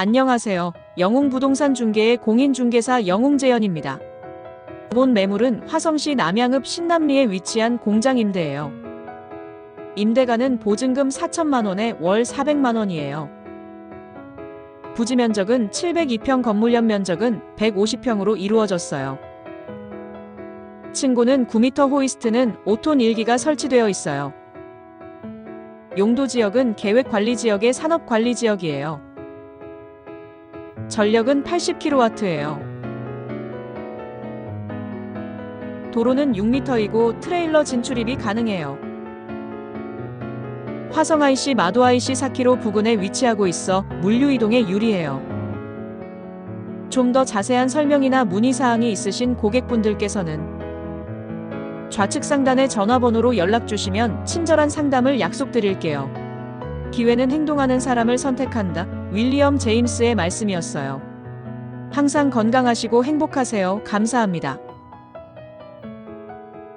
안녕하세요. 영웅부동산 중개의 공인중개사 영웅재현입니다. 본 매물은 화성시 남양읍 신남리에 위치한 공장 임대예요. 임대가는 보증금 4천만 원에 월 400만 원이에요. 부지 면적은 702평 건물 연면적은 150평으로 이루어졌어요. 층고는 9m 호이스트는 5톤 일기가 설치되어 있어요. 용도 지역은 계획관리지역의 산업관리지역이에요. 전력은 80kW예요. 도로는 6m이고 트레일러 진출입이 가능해요. 화성 IC 마도 IC 4km 부근에 위치하고 있어 물류 이동에 유리해요. 좀 더 자세한 설명이나 문의 사항이 있으신 고객분들께서는 좌측 상단의 전화번호로 연락 주시면 친절한 상담을 약속드릴게요. 기회는 행동하는 사람을 선택한다. 윌리엄 제임스의 말씀이었어요. 항상 건강하시고 행복하세요. 감사합니다.